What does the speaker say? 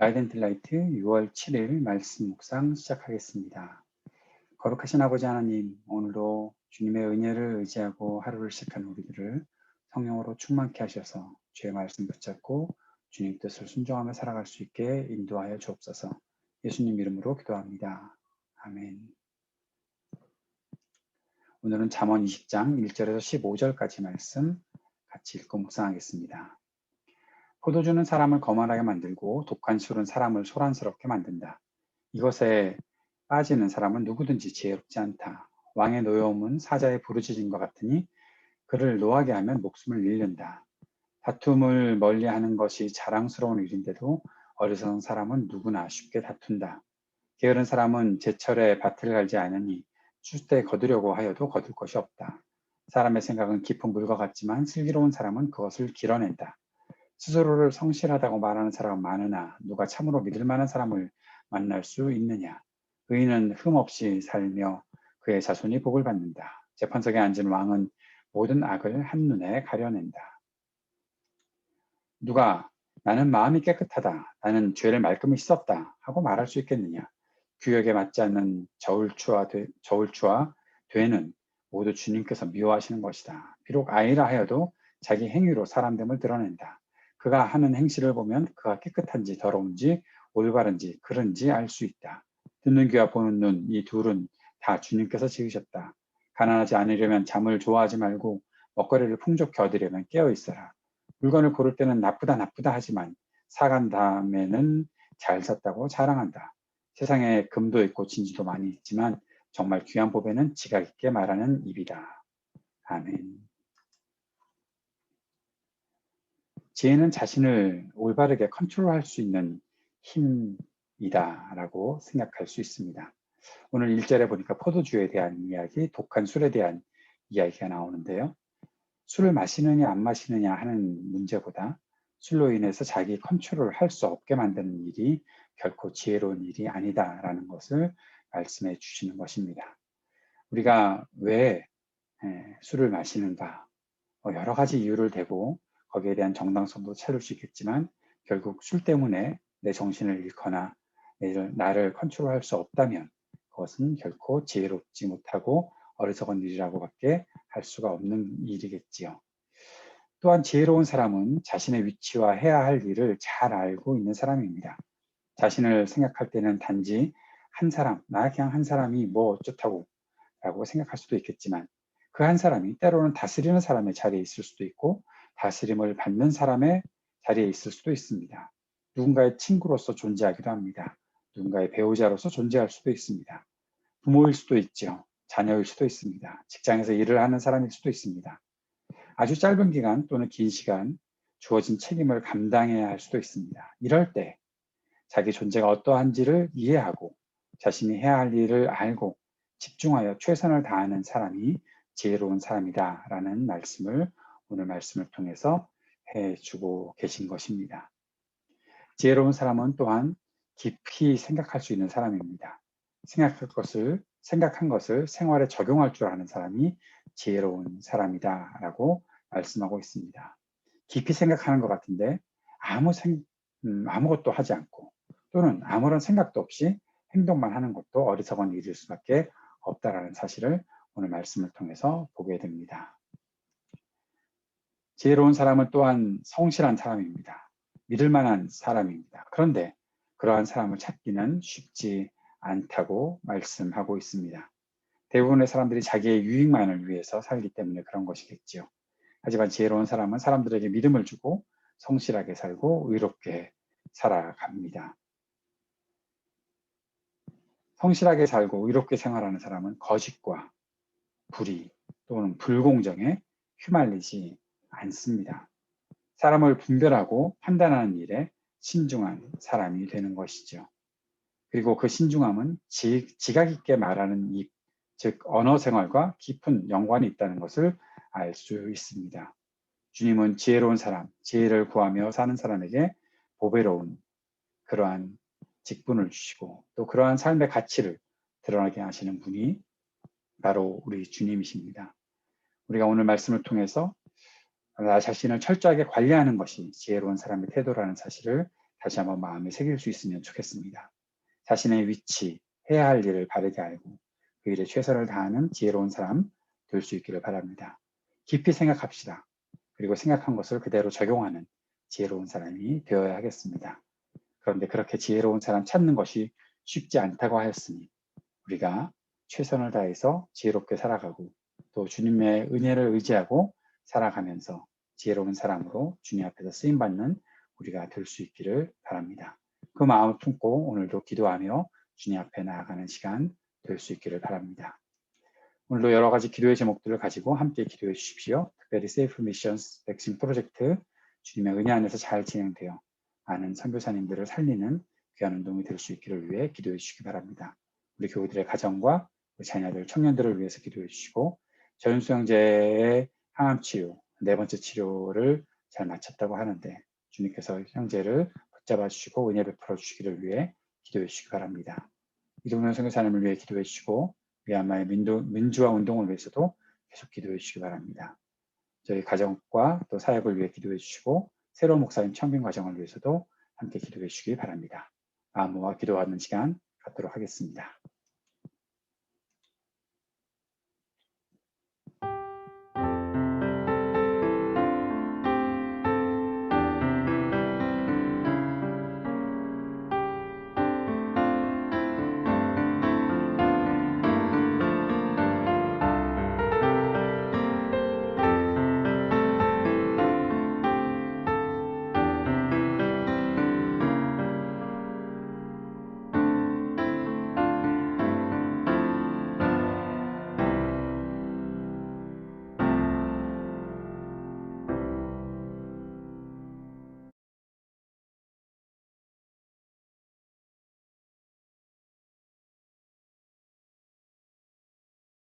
라이덴틀라이트 6월 7일 말씀 묵상 시작하겠습니다. 거룩하신 아버지 하나님, 오늘도 주님의 은혜를 의지하고 하루를 시작한 우리들을 성령으로 충만케 하셔서 주의 말씀 붙잡고 주님 뜻을 순종하며 살아갈 수 있게 인도하여 주옵소서. 예수님 이름으로 기도합니다. 아멘. 오늘은 잠언 20장 1절에서 15절까지 말씀 같이 읽고 묵상하겠습니다. 포도주는 사람을 거만하게 만들고 독한 술은 사람을 소란스럽게 만든다. 이것에 빠지는 사람은 누구든지 지혜롭지 않다. 왕의 노여움은 사자의 부르짖음과 같으니 그를 노하게 하면 목숨을 잃는다. 다툼을 멀리하는 것이 자랑스러운 일인데도 어리석은 사람은 누구나 쉽게 다툰다. 게으른 사람은 제철에 밭을 갈지 않으니 출때 거두려고 하여도 거둘 것이 없다. 사람의 생각은 깊은 물과 같지만 슬기로운 사람은 그것을 길어낸다. 스스로를 성실하다고 말하는 사람은 많으나 누가 참으로 믿을 만한 사람을 만날 수 있느냐. 의인은 흠없이 살며 그의 자손이 복을 받는다. 재판석에 앉은 왕은 모든 악을 한눈에 가려낸다. 누가 나는 마음이 깨끗하다. 나는 죄를 말끔히 씻었다. 하고 말할 수 있겠느냐. 규역에 맞지 않는 저울추와, 되, 저울추와 되는 모두 주님께서 미워하시는 것이다. 비록 아이라 하여도 자기 행위로 사람됨을 드러낸다. 그가 하는 행실을 보면 그가 깨끗한지 더러운지 올바른지 그런지 알 수 있다. 듣는 귀와 보는 눈 이 둘은 다 주님께서 지으셨다. 가난하지 않으려면 잠을 좋아하지 말고 먹거리를 풍족히 얻으려면 깨어 있어라. 물건을 고를 때는 나쁘다 나쁘다 하지만 사간 다음에는 잘 샀다고 자랑한다. 세상에 금도 있고 진주도 많이 있지만 정말 귀한 법에는 지각 있게 말하는 입이다. 아멘. 지혜는 자신을 올바르게 컨트롤할 수 있는 힘이다라고 생각할 수 있습니다. 오늘 1절에 보니까 포도주에 대한 이야기, 독한 술에 대한 이야기가 나오는데요. 술을 마시느냐 안 마시느냐 하는 문제보다 술로 인해서 자기 컨트롤을 할수 없게 만드는 일이 결코 지혜로운 일이 아니다라는 것을 말씀해 주시는 것입니다. 우리가 왜 술을 마시는가? 뭐 여러 가지 이유를 대고 거기에 대한 정당성도 찾을 수 있겠지만 결국 술 때문에 내 정신을 잃거나 나를 컨트롤할 수 없다면 그것은 결코 지혜롭지 못하고 어리석은 일이라고 밖에 할 수가 없는 일이겠지요. 또한 지혜로운 사람은 자신의 위치와 해야 할 일을 잘 알고 있는 사람입니다. 자신을 생각할 때는 단지 한 사람, 나 그냥 한 사람이 뭐 어쩌다고 라고 생각할 수도 있겠지만 그 한 사람이 때로는 다스리는 사람의 자리에 있을 수도 있고 다스림을 받는 사람의 자리에 있을 수도 있습니다. 누군가의 친구로서 존재하기도 합니다. 누군가의 배우자로서 존재할 수도 있습니다. 부모일 수도 있죠. 자녀일 수도 있습니다. 직장에서 일을 하는 사람일 수도 있습니다. 아주 짧은 기간 또는 긴 시간 주어진 책임을 감당해야 할 수도 있습니다. 이럴 때 자기 존재가 어떠한지를 이해하고 자신이 해야 할 일을 알고 집중하여 최선을 다하는 사람이 지혜로운 사람이다 라는 말씀을 오늘 말씀을 통해서 해주고 계신 것입니다. 지혜로운 사람은 또한 깊이 생각할 수 있는 사람입니다. 생각할 것을, 생각한 것을 생활에 적용할 줄 아는 사람이 지혜로운 사람이다 라고 말씀하고 있습니다. 깊이 생각하는 것 같은데 아무 생, 음, 아무것도 하지 않고 또는 아무런 생각도 없이 행동만 하는 것도 어리석은 일일 수밖에 없다라는 사실을 오늘 말씀을 통해서 보게 됩니다. 지혜로운 사람은 또한 성실한 사람입니다. 믿을 만한 사람입니다. 그런데 그러한 사람을 찾기는 쉽지 않다고 말씀하고 있습니다. 대부분의 사람들이 자기의 유익만을 위해서 살기 때문에 그런 것이겠지요. 하지만 지혜로운 사람은 사람들에게 믿음을 주고 성실하게 살고 의롭게 살아갑니다. 성실하게 살고 의롭게 생활하는 사람은 거짓과 불의 또는 불공정에 휘말리지 않습니다. 사람을 분별하고 판단하는 일에 신중한 사람이 되는 것이죠. 그리고 그 신중함은 지, 지각 있게 말하는 입, 즉 언어 생활과 깊은 연관이 있다는 것을 알 수 있습니다. 주님은 지혜로운 사람, 지혜를 구하며 사는 사람에게 보배로운 그러한 직분을 주시고 또 그러한 삶의 가치를 드러나게 하시는 분이 바로 우리 주님이십니다. 우리가 오늘 말씀을 통해서 나 자신을 철저하게 관리하는 것이 지혜로운 사람의 태도라는 사실을 다시 한번 마음에 새길 수 있으면 좋겠습니다. 자신의 위치, 해야 할 일을 바르게 알고 그 일에 최선을 다하는 지혜로운 사람 될 수 있기를 바랍니다. 깊이 생각합시다. 그리고 생각한 것을 그대로 적용하는 지혜로운 사람이 되어야 하겠습니다. 그런데 그렇게 지혜로운 사람 찾는 것이 쉽지 않다고 하였으니 우리가 최선을 다해서 지혜롭게 살아가고 또 주님의 은혜를 의지하고 살아가면서 지혜로운 사람으로 주님 앞에서 쓰임받는 우리가 될 수 있기를 바랍니다. 그 마음을 품고 오늘도 기도하며 주님 앞에 나아가는 시간 될 수 있기를 바랍니다. 오늘도 여러 가지 기도의 제목들을 가지고 함께 기도해 주십시오. 특별히 세이프 미션스 백신 프로젝트 주님의 은혜 안에서 잘 진행되어 많은 선교사님들을 살리는 귀한 운동이 될 수 있기를 위해 기도해 주시기 바랍니다. 우리 교우들의 가정과 자녀들, 청년들을 위해서 기도해 주시고 전수 형제의 항암 치료, 네 번째 치료를 잘 마쳤다고 하는데 주님께서 형제를 붙잡아 주시고 은혜 베풀어 주시기를 위해 기도해 주시기 바랍니다. 이동현 선교사님을 위해 기도해 주시고 미얀마의 민도, 민주화 운동을 위해서도 계속 기도해 주시기 바랍니다. 저희 가정과 또 사역을 위해 기도해 주시고 새로운 목사님 청빙 과정을 위해서도 함께 기도해 주시기 바랍니다. 마음과 기도하는 시간 갖도록 하겠습니다.